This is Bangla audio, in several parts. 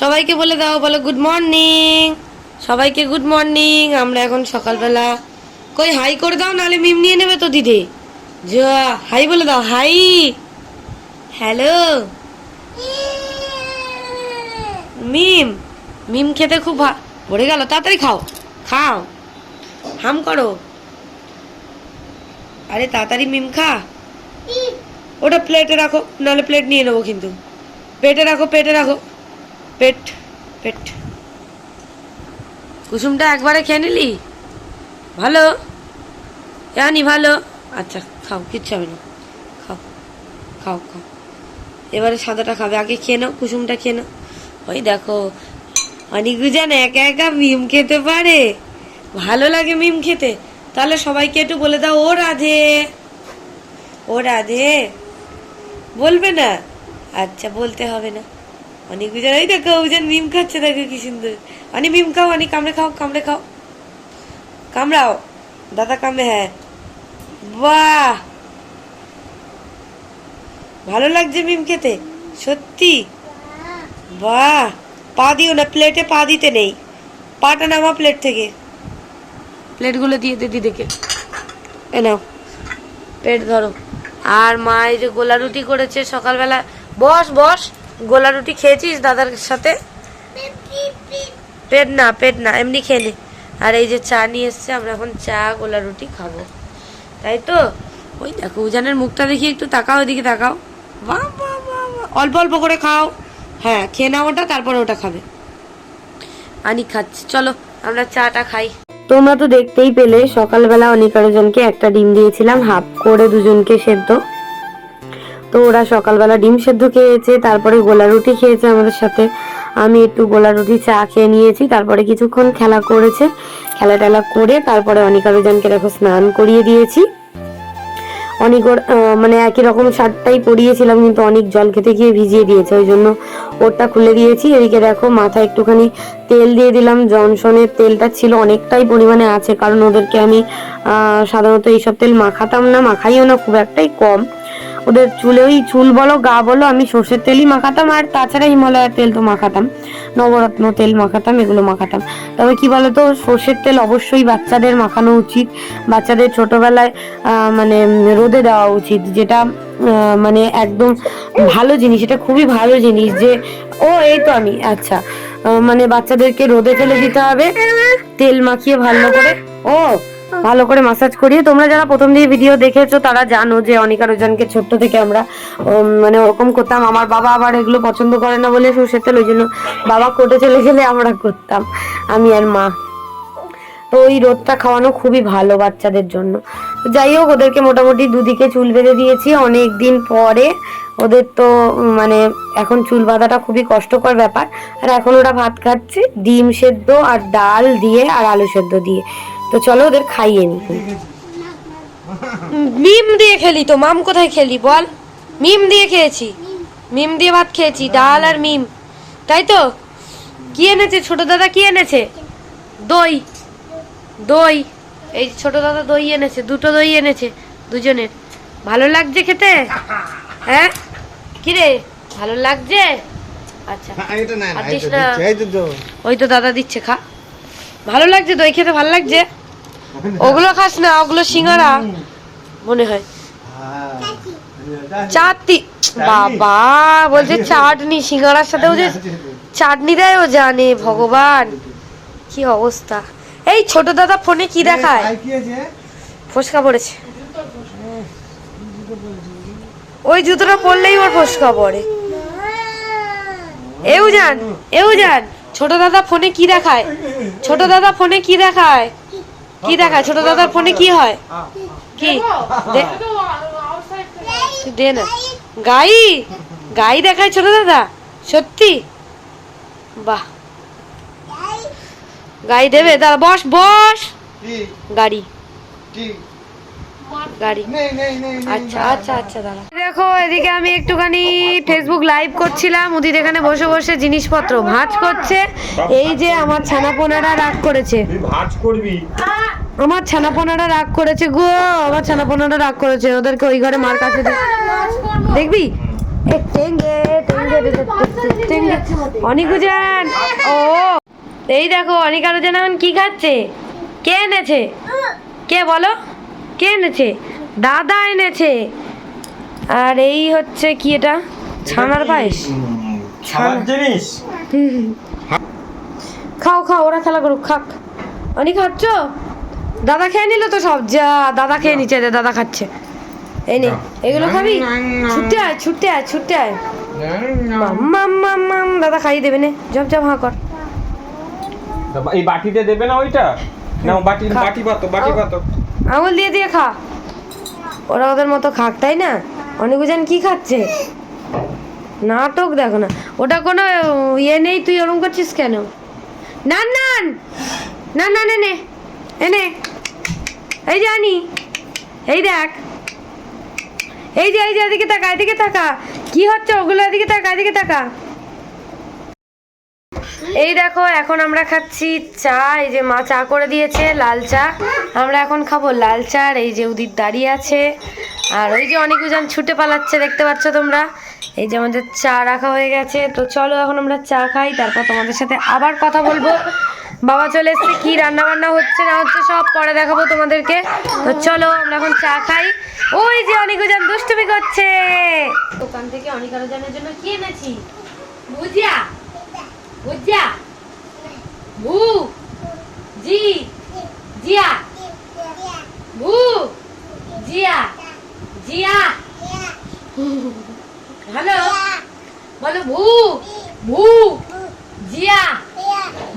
সবাইকে বলে দাও, বলো গুড মর্নিং সবাইকে গুড মর্নিং আমরা এখন সকালবেলা কই হাই করে দাও, নাহলে মিম নিয়ে নেবে তো দিদি। যা হাই বলে দাও হাই হ্যালো মিম মিম খেতে খুব ভরে গেল, তাড়াতাড়ি খাও। খাও। হাম করো। আরে তাড়াতাড়ি মিম খা। ওটা প্লেটে রাখো, নাহলে প্লেট নিয়ে নেব কিন্তু। পেটে রাখো পেটে রাখো। পেট পেট। কুসুমটা একবারে খেয়ে নিলি? ভালো? জানি ভালো। আচ্ছা খাও, কিচ্ছু হবে না। খাও খাও খাও। এবারে সাদাটা খাবে। আগে খেয়ে নাও, কুসুমটা খেয়ে নাও। ওই দেখো অনিকুজান একা একা মিম খেতে পারে। ভালো লাগে মিম খেতে। তাহলে সবাইকে একটু বলে দাও, ও রাধে। ও রাধে। বলবে না? আচ্ছা বলতে হবে না। অনেক উজান ওই দেখো উজান মিম খাচ্ছে দেখো কি সুন্দর। অনেক মিম খাও অনেক কামড়ে খাও কামড়ে খাও। কামড়াও। দাদা কামড়ে হ্যাঁ। বাহ! ভালো লাগছে মিম খেতে সত্যি। বাহ! পা দিও না প্লেটে পা দিতে নেই। পাটা নামা প্লেট থেকে। প্লেটগুলো দিয়ে দে দিদিকে। এ নাও। পেট ধরো। আর মা এই যে গোলা রুটি করেছে সকালবেলা বস বস। গোলা রুটি খেয়েছিস দাদার সাথে? পেট না পেট না, এমনি খেয়ে নে। আর এই যে চা নিয়ে এসছে, আমরা এখন চা, গোলা রুটি খাব। তাই তো? ওই দেখো, উজানের মুখটা দেখি একটু তাকাও ওদিকে তাকাও। অল্প অল্প করে খাও। হ্যাঁ খেয়ে নাও ওটা, তারপরে ওটা খাবে। আনি খাচ্ছি, চলো, আমরা চাটা খাই। তোমরা তো দেখতেই পেলে, সকালবেলা অনেক আরোজনকে একটা ডিম দিয়েছিলাম, হাফ করে দুজনকে সেদ্ধ। তো ওরা সকালবেলা ডিম সেদ্ধ খেয়েছে, তারপরে গোলা রুটি খেয়েছে আমাদের সাথে। আমি একটু গোলা রুটি চা খেয়ে নিয়েছি, তারপরে কিছুক্ষণ খেলা করেছে। খেলা টেলা করে তারপরে অনেক আরোজনকে দেখো স্নান করিয়ে দিয়েছি। অনেক মানে একই রকম শার্টটাই পরিয়েছিলাম, কিন্তু অনেক জল খেতে গিয়ে ভিজিয়ে দিয়েছে, ওই জন্য ওরটা খুলে দিয়েছি। এদিকে দেখো মাথায় একটুখানি তেল দিয়ে দিলাম, জনসনের তেলটা ছিল অনেকটাই পরিমাণে আছে, কারণ ওদেরকে আমি সাধারণত এইসব তেল মাখাতাম না, মাখাইও না, খুব একটাই কম। ওদের চুলে ওই চুল বলো, গা বলো, আমি সর্ষের তেলই মাখাতাম আর তাছাড়া হিমালয়ের তেল তো মাখাতাম। নবরত্ন তেল মাখাতাম, এগুলো মাখাতাম। তবে কি বলো তো সর্ষের তেল অবশ্যই বাচ্চাদের মাখানো উচিত। বাচ্চাদের ছোটবেলায় মানে রোদে দেওয়া উচিত। যেটা মানে একদম ভালো জিনিস, এটা খুবই ভালো জিনিস যে, ও, এই তো আমি আচ্ছা। মানে বাচ্চাদেরকে রোদে ফেলে দিতে হবে, তেল মাখিয়ে ভালো করে, ও ভালো করে মাসাজ করিয়ে। তোমরা যারা প্রথম দিয়ে ভিডিও দেখেছ, তারা জানো যে অনিকা রোজানকে ছোট্ট থেকে আমরা মানে ওরকম করতাম। আমার বাবা আবার এগুলো পছন্দ করে না বলে সর্ষের তেল, ওই জন্য বাবা কোটে চলে গেলে আমরা করতাম। আমি আর মা। তো ওই রোদটা খাওয়ানো খুবই ভালো বাচ্চাদের জন্য। যাই হোক, ওদেরকে মোটামুটি দুদিকে চুল বেঁধে দিয়েছি। অনেক দিন পরে ওদের তো মানে এখন চুল বাঁধাটা খুবই কষ্টকর ব্যাপার। আর এখন ওরা ভাত খাচ্ছে ডিম সেদ্ধ আর ডাল দিয়ে আর আলু সেদ্ধ দিয়ে। তো চলো ওদের খাইয়ে নি। মিম দিয়ে খেলি তো মাম কোথায় খেলি বল? মিম দিয়ে খেয়েছি। মিম দিয়ে ভাত খেয়েছি ডাল আর মিম। তাই তো? কি এনেছে? ছোট দাদা কি এনেছে? দই। দই। এই ছোট দাদা দই এনেছে দুটো দই এনেছে দুজনের। ভালো লাগছে খেতে? হ্যাঁ? কি রে ভালো লাগছে? আচ্ছা। তো। ওই তো দাদা দিচ্ছে খা। ভালো লাগছে দই খেতে ভালো লাগছে? ওগুলো খাস না, ওগুলো সিঙ্গারা। মনে হয়। চাটনি। বাবা, বলছে চাটনি, সিঙ্গারার সাথে ও যে চাটনি দেয় ও জানে ভগবান। কি অবস্থা। এই ছোট দাদা ফোনে কি দেখায়? ফসকা পড়েছে। ওই জুতোটা পরলেই ওর ফসকা পড়ে। এও যান এও যান। ছোট দাদা ফোনে কি দেখায়? ছোট দাদা ফোনে কি দেখায়? কি দেখায়? ছোট দাদার ফোনে কি হয়? কি? দে না। গাই! গাই দেখায় ছোট দাদা? সত্যি? বাহ। গাই দেবে? দাদা বস বস? গাড়ি? গাড়ি। আচ্ছা আচ্ছা আচ্ছা দাদা দেখো এদিকে আমি একটুখানি ফেসবুক লাইভ করছিলাম। উদিত এখানে বসে বসে জিনিসপত্র ভাঁজ করছে। এই যে আমার ছানাপোনারা রাগ করেছে। ভাজ করবি? আমার ছানাপোনারা রাগ করেছে গো আমার ছানাপোনারা রাগ করেছে। ওদেরকে ওই ঘরে মার কাছে দেখবি? অনিকুজান ও এই দেখো অনিকারুজান এখন কি খাচ্ছে? কে এনেছে? কে বলো? কে এনেছে? দাদা এনেছে। আর এই হচ্ছে কি এটা? ছানার পায়েস। জিনিস? খাও খাও ওরা খেলা করুক খাক। অনেক খাচ্ছ? দাদা খেয়ে নিল তো সব। যা দাদা খেয়ে নিচ্ছে দে, দাদা খাচ্ছে। এই নে এগুলো খাবি? ছুটতে আয় ছুটতে আয় ছুটতে আয়। মাম মাম মাম দাদা খাইয়ে দেবে নে। জব জব হাঁ কর। এই বাটিতে দেবে না ওইটা? না বাটি। বাটি পাতো বাটি পাতো আঙুল দিয়ে দিয়ে খা। ওরা ওদের মতো খাক, তাই না? অনেকজন কি খাচ্ছে? নাটক দেখো না। ওটা কোনো ইয়ে নেই, তুই ওরম করছিস কেন? না না না না নে এনে। এই জানি এই দেখ। এই যে এই যে, এদিকে তাকা এদিকে তাকা কি হচ্ছে ওগুলো? এদিকে তাকা এদিকে তাকা এই দেখো, এখন আমরা খাচ্ছি চা, এই যে মা চা করে দিয়েছে, লাল চা। আমরা এখন খাব লাল চা, আর এই যে উদিত দাঁড়িয়ে আছে। আর ওই যে অনেক উজান ছুটে পালাচ্ছে, দেখতে পাচ্ছ তোমরা? এই যে আমাদের চা রাখা হয়ে গেছে। তো চলো, এখন আমরা চা খাই, তারপর তোমাদের সাথে আবার কথা বলব। বাবা চলে এসছে, কি রান্না বান্না হচ্ছে না হচ্ছে সব পরে দেখাবো তোমাদেরকে। তো চলো, আমরা এখন চা খাই। ওই যে অনেক উজান দুষ্টুমি করছে। দোকান থেকে অনেক জন্য কি এনেছি? বুঝিয়া বুঝিয়া ভু জি জিয়া ভু জিয়া জিয়া হ্যালো বলো ভু ভু জিয়া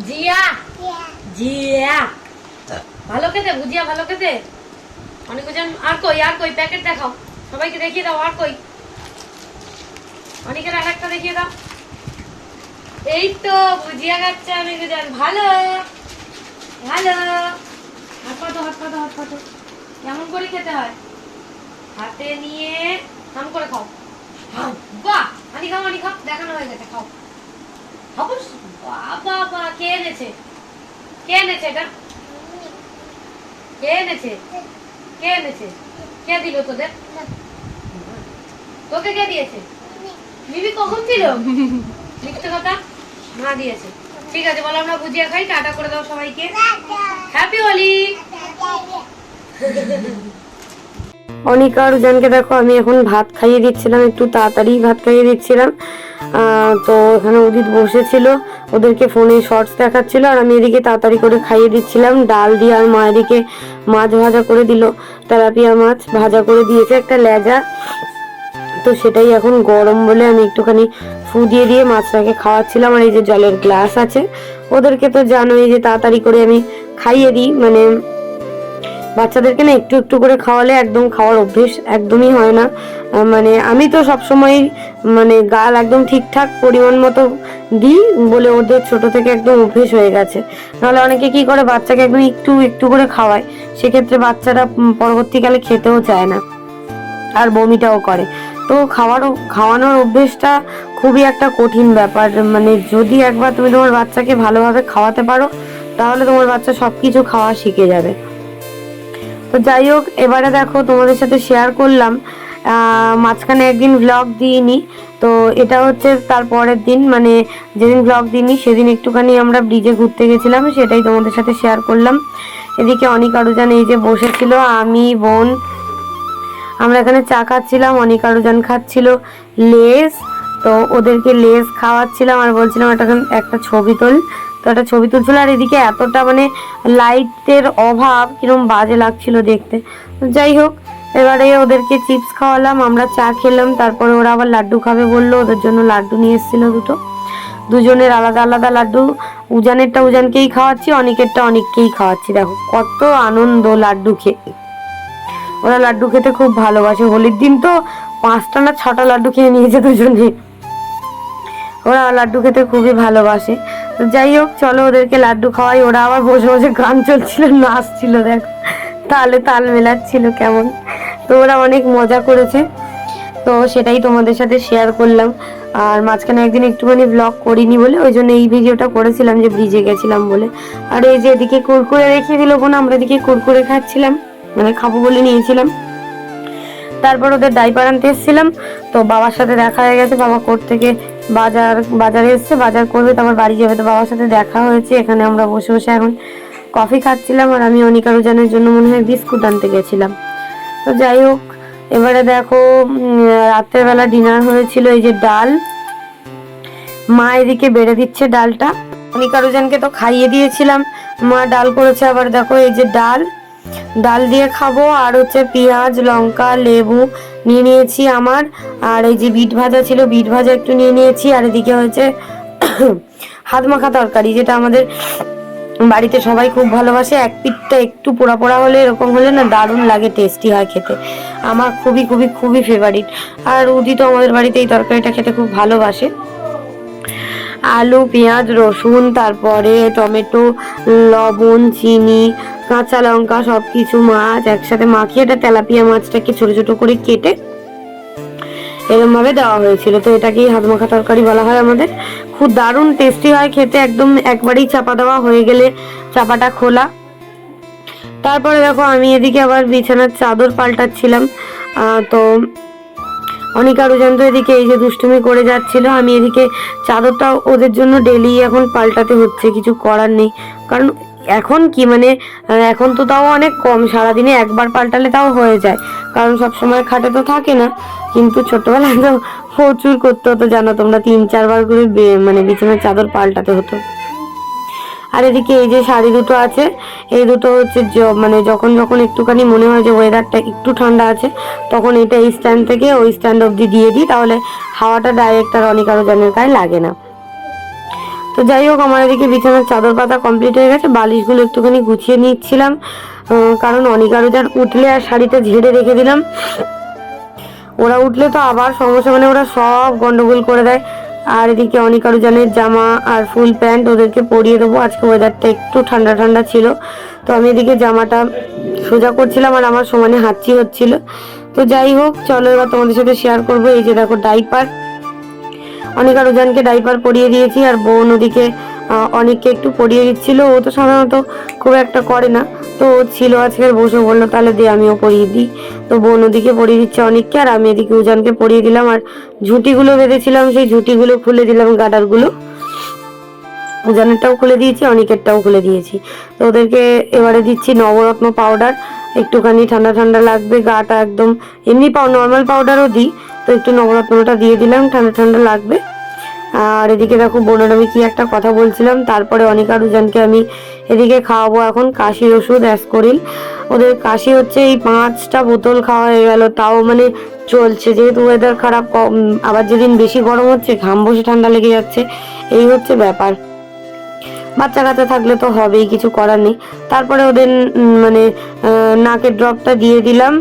জিয়া জিয়া ভালো খেতে বুঝিয়া ভালো খেতে অনেক আর কই আর কই প্যাকেট দেখাও। সবাইকে দেখিয়ে দাও, আর কই অনেকের আর একটা দেখিয়ে দাও। এই তো বুঝিয়া খাচ্ছে অনেক জন ভালো? ভালো? হাত পাতো হাত পাতো হাত পাতো। কেমন করে খেতে হয়? হাতে নিয়ে হাম করে খাও। হাম বাহ আনি খাও আনি খাও। দেখানো হয়ে গেছে, খাও। হাবুস! বাবা, বা কে এনেছে। কে এনেছে এটা? কে এনেছে? কে এনেছে? কে দিল তোদের? তোকে কে দিয়েছে? মিমি কখন ছিল? মিথ্যে কথা? মা দিয়েছে। ঠিক আছে, বলো আমরা বুঝিয়ে খাই টাটা করে দাও সবাইকে। হ্যাপি হোলি অনিকা আর উজানকে দেখো, আমি এখন ভাত খাইয়ে দিচ্ছিলাম, একটু তাড়াতাড়ি ভাত খাইয়ে দিচ্ছিলাম। তো এখানে উদিত বসেছিল, ওদেরকে ফোনে শর্টস দেখাচ্ছিল, আর আমি এদিকে তাড়াতাড়ি করে খাইয়ে দিচ্ছিলাম। ডাল দিয়ে আর মা এদিকে মাছ ভাজা করে দিল, তেলাপিয়া মাছ ভাজা করে দিয়েছে, একটা লেজা। তো সেটাই এখন গরম বলে আমি একটুখানি ফু দিয়ে দিয়ে মাছটাকে খাওয়াচ্ছিলাম আর এই যে জলের গ্লাস আছে। ওদেরকে তো জানোই যে তাড়াতাড়ি করে আমি খাইয়ে দিই। মানে বাচ্চাদেরকে না একটু একটু করে খাওয়ালে একদম খাওয়ার অভ্যেস একদমই হয় না। মানে আমি তো সবসময় মানে গাল একদম ঠিকঠাক পরিমাণ মতো দিই বলে ওদের ছোট থেকে একদম অভ্যেস হয়ে গেছে। নাহলে অনেকে কি করে, বাচ্চাকে একদম একটু একটু করে খাওয়ায়। সেক্ষেত্রে বাচ্চারা পরবর্তীকালে খেতেও চায় না। আর বমিটাও করে। তো খাওয়ার খাওয়ানোর অভ্যেসটা খুবই একটা কঠিন ব্যাপার। মানে যদি একবার তুমি তোমার বাচ্চাকে ভালোভাবে খাওয়াতে পারো, তাহলে তোমার বাচ্চা সবকিছু খাওয়া শিখে যাবে। তো যাই হোক, এবারে দেখো তোমাদের সাথে শেয়ার করলাম। মাঝখানে একদিন ভ্লগ দিইনি, তো এটা হচ্ছে তার পরের দিন। মানে যেদিন ভ্লগ দিইনি, সেদিন একটুখানি আমরা ব্রিজে ঘুরতে গেছিলাম, সেটাই তোমাদের সাথে শেয়ার করলাম। এদিকে অনেক আরুজান এই যে বসেছিল, আমি, বোন। আমরা এখানে চা খাচ্ছিলাম, অনেক আরুজান খাচ্ছিল। লেস তো ওদেরকে লেস খাওয়াচ্ছিলাম আর বলছিলাম, একটা একটা ছবি তোল। তো একটা ছবি তুলছিল আর এদিকে এতটা মানে লাইটের অভাব, কিরম বাজে লাগছিল দেখতে। যাই হোক, এবারে ওদেরকে চিপস খাওয়ালাম, আমরা চা খেলাম, তারপরে ওরা আবার লাড্ডু খাবে বলল, ওদের জন্য লাড্ডু নিয়ে এসেছিল দুটো। দুজনের আলাদা আলাদা লাড্ডু, উজানেরটা উজানকেই খাওয়াচ্ছি, অনেকেরটা অনেককেই খাওয়াচ্ছি। দেখো, কত আনন্দ লাড্ডু খেয়ে। ওরা লাড্ডু খেতে খুব ভালোবাসে। হোলির দিন তো পাঁচটা না ছটা লাড্ডু খেয়ে নিয়েছে দুজনে। ওরা লাড্ডু খেতে খুবই ভালোবাসে। তো যাই হোক, চলো ওদেরকে লাড্ডু খাওয়াই। ওরা আবার বসে বসে গান চলছিল, নাচছিল, দেখ। তালে তাল মেলাচ্ছিল কেমন। তো ওরা অনেক মজা করেছে। তো সেটাই তোমাদের সাথে শেয়ার করলাম। আর মাঝখানে একদিন একটুখানি ব্লগ করিনি বলে, ওই জন্য এই ভিডিওটা করেছিলাম যে ব্রিজে গেছিলাম বলে। আর এই যে এদিকে কুরকুরে রেখে দিল বোন, আমরা এদিকে কুরকুরে খাচ্ছিলাম। মানে খাব বলে নিয়েছিলাম। তারপর ওদের ডাইপার আনতে এসেছিলাম। তো বাবার সাথে দেখা হয়ে গেছে, বাবা কোর্ট থেকে বাজার, বাজারে এসছে, বাজার করবে, তারপর বাড়ি যাবে। তো বাবার সাথে দেখা হয়েছে, এখানে আমরা বসে বসে এখন কফি খাচ্ছিলাম আর আমি অনিকা রোজানের জন্য মনে হয় বিস্কুট আনতে গেছিলাম। তো যাই হোক, এবারে দেখো রাত্রেবেলা ডিনার হয়েছিল এই যে ডাল। মা এদিকে বেড়ে দিচ্ছে ডালটা। অনিকা রোজানকে তো খাইয়ে দিয়েছিলাম। মা ডাল করেছে, আবার দেখো এই যে ডাল। ডাল দিয়ে খাব আর হচ্ছে পেঁয়াজ, লঙ্কা, লেবু নিয়ে নিয়েছি আমার। আর এই যে বিট ভাজা ছিল, বিট ভাজা একটু নিয়ে নিয়েছি। আর এদিকে হচ্ছে হাত মাখা তরকারি, যেটা আমাদের বাড়িতে সবাই খুব ভালোবাসে। এক পিঠটা একটু পোড়া পোড়া হলে এরকম হলে না দারুণ লাগে টেস্টি হয় খেতে। আমার খুবই খুবই খুবই ফেভারিট আর উদি তো আমাদের বাড়িতে এই তরকারিটা খেতে খুব ভালোবাসে। আলু, পেঁয়াজ, রসুন, তারপরে টমেটো, লবণ, চিনি, কাঁচা লঙ্কা সব কিছু মাছ একসাথে মাখিয়ে এটা তেলাপিয়া মাছটাকে ছোট ছোট করে কেটে এরকম ভাবে দেওয়া হয়েছিল। তো এটাকেই হাত মাখা তরকারি বলা হয় আমাদের। খুব দারুণ টেস্টি হয়, খেতে একদম একবারেই চাপা দেওয়া হয়ে গেলে চাপাটা খোলা। তারপরে দেখো আমি এদিকে আবার বিছানার চাদর পাল্টাচ্ছিলাম। তো অনিকা রুজান্ত এদিকে এই যে দুষ্টুমি করে যাচ্ছিল, আমি এদিকে চাদরটা ওদের জন্য ডেলি এখন পাল্টাতে হচ্ছে, কিছু করার নেই। কারণ এখন কি মানে এখন তো তাও অনেক কম, সারাদিনে একবার পাল্টালে তাও হয়ে যায়। কারণ সব সময় খাটে তো থাকে না, কিন্তু ছোটবেলায় তো প্রচুর করতে হতো, জানো তোমরা, তিন চারবার করে মানে বিছানার চাদর পাল্টাতে হতো। আর এদিকে এই যে শাড়ি দুটো আছে, এই দুটো হচ্ছে মানে যখন যখন একটুখানি মনে হয় যে ওয়েদারটা একটু ঠান্ডা আছে, তখন এটা এই স্ট্যান্ড থেকে ওই স্ট্যান্ড অবধি দিয়ে দিই, তাহলে হাওয়াটা ডাইরেক্ট আর অনেক আরও জনের গায়ে লাগে না। তো যাই হোক, আমার এদিকে বিছানার চাদর পাতা কমপ্লিট হয়ে গেছে, বালিশগুলো একটুখানি গুছিয়ে নিচ্ছিলাম কারণ অনিক আরও যার উঠলে আর শাড়িটা ঝেড়ে রেখে দিলাম। ওরা উঠলে তো আবার সমস্যা মানে ওরা সব গন্ডগোল করে দেয়। আর এদিকে অনেক আরও জামা আর ফুল প্যান্ট ওদেরকে পরিয়ে দেবো। আজকে ওয়েদারটা একটু ঠান্ডা ঠান্ডা ছিল। তো আমি এদিকে জামাটা সোজা করছিলাম আর আমার সমানে হাঁচি হচ্ছিল। তো যাই হোক, চলো এবার তোমাদের সাথে শেয়ার করব। এই যে দেখো ডাইপার অনেক আরও জানকে ডাইপার পরিয়ে দিয়েছি আর বোন ওদিকে অনেককে একটু পরিয়ে দিচ্ছিল। ও তো সাধারণত খুব একটা করে না। তো ছিল আজকে, বসে বলল, তাহলে দে, আমিও পরিয়ে দিই। তো বোন ওদিকে পরিয়ে দিচ্ছে অনেককে, আর আমি এদিকে উজানকে পরিয়ে দিলাম। আর ঝুঁটিগুলো বেঁধেছিলাম সেই ঝুঁটিগুলো খুলে দিলাম, গাডারগুলো। উজানেরটাও খুলে দিয়েছি, অনেকেরটাও খুলে দিয়েছি। তো ওদেরকে এবারে দিচ্ছি নবরত্ন পাউডার একটুখানি ঠান্ডা ঠান্ডা লাগবে, গাটা একদম, এমনি নর্মাল পাউডারও দিই। তো একটু নবরত্নটা দিয়ে দিলাম, ঠান্ডা ঠান্ডা লাগবে। আর এদিকে দেখো বোনের আমি কি একটা কথা বলছিলাম, তারপরে অনিকা রুজানকে আমি এদিকে খাওয়াবো এখন। কাশির ওষুধ অ্যাসকরিল ওদের কাশি হচ্ছে এই পাঁচটা বোতল খাওয়া হয়ে গেল, তাও মানে চলছে। যেহেতু ওয়েদার খারাপ আবার যেদিন বেশি গরম হচ্ছে, ঘাম বসে ঠান্ডা লেগে যাচ্ছে, এই হচ্ছে ব্যাপার। বাচ্চা কাচ্চা থাকলে তো হবেই, কিছু করার নেই। তারপরে ওদের মানে নাকের ড্রপটা দিয়ে দিলাম।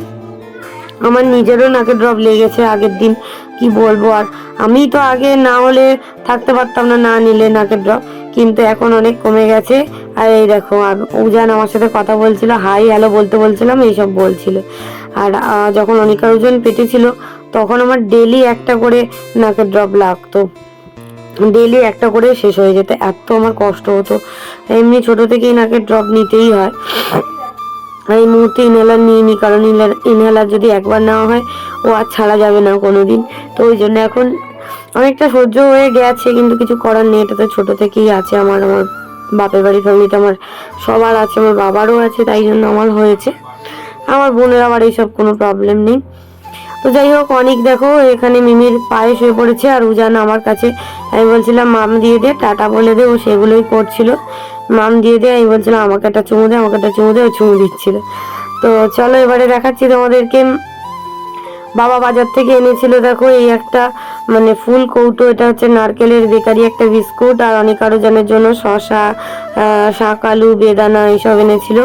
আমার নিজেরও নাকের ড্রপ লেগেছে আগের দিন। কি বলব আর আমি তো আগে না হলে থাকতে পারতাম না না নিলে নাকের ড্রপ কিন্তু এখন অনেক কমে গেছে। আর এই দেখো, আর উজান আমার সাথে কথা বলছিল, হাই, হ্যালো বলতে বলছিলাম, এইসব বলছিল। আর যখন অনিকার ওজন পেটে ছিল, তখন আমার ডেলি একটা করে নাকের ড্রপ লাগতো। ডেলি একটা করে শেষ হয়ে যেত, এত আমার কষ্ট হতো। এমনি ছোট থেকেই নাকের ড্রপ নিতেই হয়। আর এই মুহূর্তে ইনহেলার নিয়ে নিই কারণ ইনহেলার যদি একবার নেওয়া হয়, ও আর ছাড়া যাবে না কোনো দিন তো ওই জন্য এখন অনেকটা সহ্য হয়ে গেছে, কিন্তু কিছু করার নেই। এটা তো ছোটো থেকেই আছে আমার আমার বাপের বাড়ি ফ্যামিলিতে আমার সবার আছে, আমার বাবারও আছে, তাই জন্য আমার হয়েছে। আমার বোনের আবার এইসব কোনো প্রবলেম নেই। তো যাই হোক, অনেক দেখো, এখানে মিমির পায়ে শুয়ে পড়েছে, আর উজান আমার কাছে, আমি বলছিলাম, মাম দিয়ে দে, টাটা বলে দে, ও সেগুলোই করছিল। মাম দিয়ে দে আমি বলছিলাম, আমাকে একটা চুমু দে, আমাকে একটা চুমু দে ও চুমু দিচ্ছিল। তো চলো এবারে দেখাচ্ছি তোমাদেরকে। বাবা বাজার থেকে এনেছিল, দেখো, এই একটা মানে ফুল কৌটো, এটা হচ্ছে নারকেলের বেকারি একটা বিস্কুট, আর অনেক আরও জনের জন্য শশা শাক, আলু, বেদানা, এইসব এনেছিল।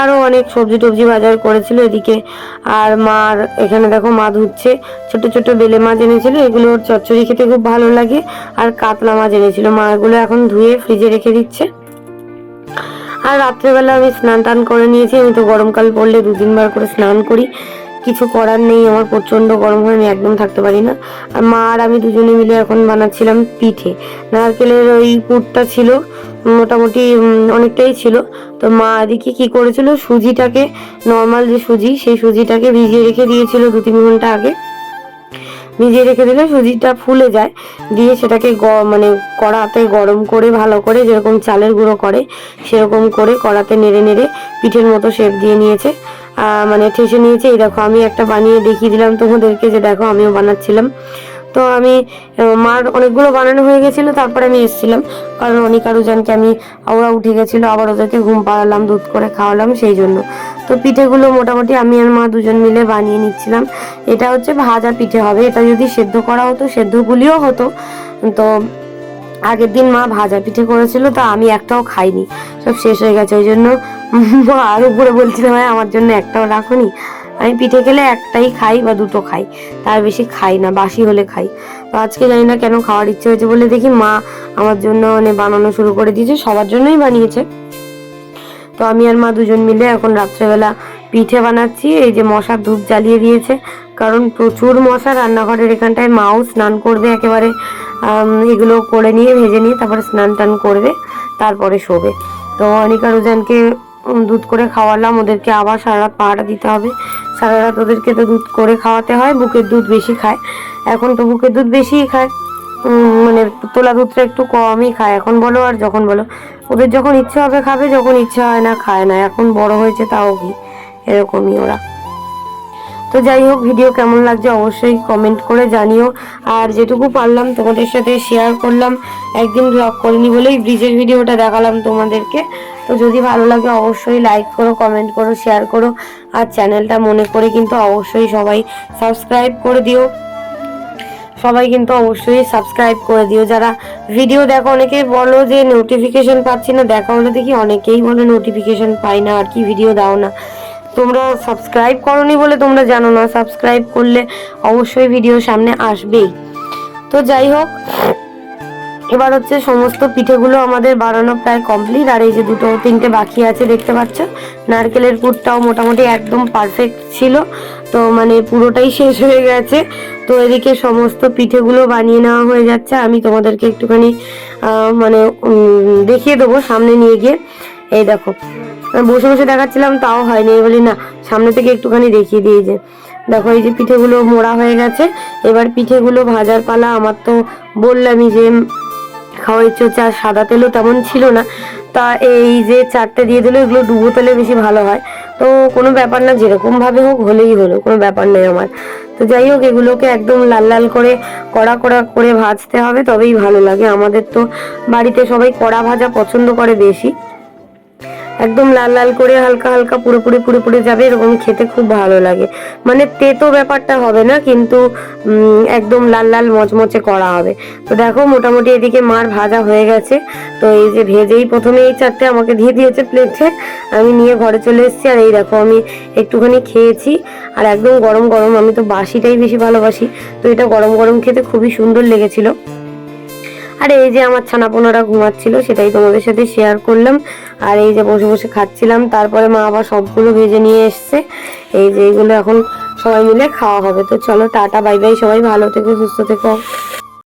আরও অনেক সবজি টবজি বাজার করেছিল এদিকে। আর মার, এখানে দেখো, মা ধুচ্ছে। ছোট ছোট বেলে মাছ এনেছিল, এগুলো চচ্চড়ি খেতে খুব ভালো লাগে। আর কাতলা মাছ এনেছিল। মা এগুলো এখন ধুয়ে ফ্রিজে রেখে দিচ্ছে। আর রাত্রেবেলা আমি স্নান টান করে নিয়েছি। আমি তো গরমকাল পড়লে দু তিনবার করে স্নান করি। কিছু করার নেই, আমার প্রচণ্ড গরম হয়, আমি একদম থাকতে পারি না। আর মা আর আমি দুজনে মিলে এখন বানাচ্ছিলাম পিঠে। নারকেলের ওই পুরটা ছিল, মোটামুটি অনেকটাই ছিল। তো মা এদিকে কি করেছিল, সুজিটাকে, নর্মাল যে সুজি, সেই সুজিটাকে ভিজিয়ে রেখে দিয়েছিল দু তিন ঘণ্টা আগে। ভিজিয়ে রেখে দিলে সুজিটা ফুলে যায়। দিয়ে সেটাকে মানে কড়াতে গরম করে ভালো করে যেরকম চালের গুঁড়ো করে, সেরকম করে কড়াতে নেড়ে নেড়ে পিঠের মতো শেপ দিয়ে নিয়েছে। মানে ঠেসে নিয়েছে। এই দেখো, আমি একটা বানিয়ে দেখিয়ে দিলাম তোমাদেরকে যে দেখো, আমিও বানাচ্ছিলাম। তো আমি মার অনেকগুলো বানানো হয়ে গেছিল তারপরে আমি এসেছিলাম। কারণ অনেক আরও জানকে আমি ওরা উঠে গেছিল আবার ওদেরকে ঘুম পাড়ালাম দুধ করে খাওয়ালাম সেই জন্য। তো পিঠেগুলো মোটামুটি আমি আর মা দুজন মিলে বানিয়ে নিচ্ছিলাম। এটা হচ্ছে ভাজা পিঠে হবে এটা যদি সেদ্ধ করা হতো সেদ্ধগুলিও হতো। তো আগের দিন মা ভাজা পিঠে করেছিল তো আমি একটাও খাইনি। সব শেষ হয়ে গেছে ওই জন্য আর উপরে বলছিলাম "ভাই, আমার জন্য একটাও রাখুনি। আমি পিঠে খেলে একটাই খাই বা দুটো খাই। তার বেশি খাই না, বাসি হলে খাই। তো আজকে জানি না কেন খাওয়ার ইচ্ছে হয়েছে বলে দেখি মা আমার জন্য মানে বানানো শুরু করে দিয়েছে, সবার জন্যই বানিয়েছে। তো আমি আর মা দুজন মিলে এখন রাত্রেবেলা পিঠে বানাচ্ছি, এই যে মশার ধূপ জ্বালিয়ে দিয়েছে। কারণ প্রচুর মশা, রান্নাঘরের এখানটায় মাও স্নান করবে একেবারে। এগুলো করে নিয়ে, ভেজে নিয়ে তারপরে স্নান টান করবে, তারপরে শোবে। তো অনিকা রোজানকে দুধ করে খাওয়ালাম, ওদেরকে আবার সারা রাত পাহাড়া দিতে হবে। সারা রাত ওদেরকে তো দুধ করে খাওয়াতে হয়, বুকের দুধ বেশি খায়। এখন তো বুকের দুধ বেশিই খায়। মানে তোলা দুধটা একটু কমই খায়। এখন বলো আর যখন বলো। ওদের যখন ইচ্ছে হবে খাবে, যখন ইচ্ছে হয় না, খায় না। এখন বড় হয়েছে তাও কি? এরকমই ওরা। তো যাই হোক ভিডিও কেমন লাগছে অবশ্যই কমেন্ট করে জানিও। আর যেটুকু পারলাম তোমাদের সাথে শেয়ার করলাম। একদিন ব্লগ করিনি বলেই ব্রিজের ভিডিওটা দেখালাম তোমাদেরকে। তো যদি ভালো লাগে অবশ্যই লাইক করো কমেন্ট করো শেয়ার করো। আর চ্যানেলটা মনে করে কিন্তু অবশ্যই সবাই সাবস্ক্রাইব করে দিও। সবাই কিন্তু অবশ্যই সাবস্ক্রাইব করে দিও। যারা ভিডিও দেখো অনেকে বলো যে নোটিফিকেশন পাচ্ছি না। দেখা হলে দেখি, অনেকেই বলে নোটিফিকেশন পাই না আর কি ভিডিও দাও না। তোমরা সাবস্ক্রাইব করনি বলে তোমরা জানো না। সাবস্ক্রাইব করলে অবশ্যই ভিডিও সামনে আসবেই। তো যাই হোক এবার হচ্ছে সমস্ত পিঠেগুলো আমাদের বানানো প্রায় কমপ্লিট আর এই যে দুটো, তিনটে বাকি আছে, দেখতে পাচ্ছ নারকেলের পুরটাও মোটামুটি একদম পারফেক্ট ছিল। তো মানে পুরোটাই শেষ হয়ে গেছে। তো এদিকে সমস্ত পিঠেগুলো বানিয়ে নেওয়া হয়ে যাচ্ছে। আমি তোমাদেরকে একটুখানি মানে দেখিয়ে দেবো সামনে নিয়ে গিয়ে। এই দেখো বসে বসে দেখাচ্ছিলাম, তাও হয়নি। এই বলি, না, সামনে থেকে একটুখানি দেখিয়ে দিয়ে যে। দেখো, এই যে পিঠেগুলো মোড়া হয়ে গেছে। এবার পিঠেগুলো ভাজার পালা, আমার তো বললামই যে খাওয়ার ইচ্ছে হচ্ছে, আর সাদা তেলও তেমন ছিল না। তা এই যে চারটে দিয়ে দিলে, এগুলো ডুবো তেলে বেশি ভালো হয়। তো কোনো ব্যাপার না, যেরকমভাবে হোক হলেই হলো, কোনো ব্যাপার নেই আমার। তো যাই হোক, এগুলোকে একদম লাল লাল করে, কড়া কড়া করে ভাজতে হবে, তবেই ভালো লাগে। আমাদের তো বাড়িতে সবাই কড়া ভাজা পছন্দ করে বেশি। একদম লাল লাল করে হালকা হালকা পুরোপুরি পুরোপুরি যাবে, এরকম খেতে খুব ভালো লাগে। মানে তেতো ব্যাপারটা হবে না, কিন্তু একদম লাল লাল মচমচে করা হবে। তো দেখো মোটামুটি এদিকে মার ভাজা হয়ে গেছে। তো এই যে ভেজেই প্রথমে এই চারটে আমাকে দিয়ে দিয়েছে প্লেটে। আমি নিয়ে ঘরে চলে এসেছি, আর এই দেখো আমি একটুখানি খেয়েছি। আর একদম গরম গরম, আমি তো বাসিটাই বেশি ভালোবাসি। তো এটা গরম গরম খেতে খুবই সুন্দর লেগেছিল। আর এই যে আমার ছানাপোনারা ঘুমাচ্ছিল, সেটাই তোমাদের সাথে শেয়ার করলাম। আর এই যে বসে বসে খাচ্ছিলাম, তারপরে মা আবার সবগুলো ভেজে নিয়ে এসছে। এই যে এইগুলো এখন সবাই মিলে খাওয়া হবে। তো চলো, টাটা, বাই বাই, সবাই ভালো থেকো, সুস্থ থেকো।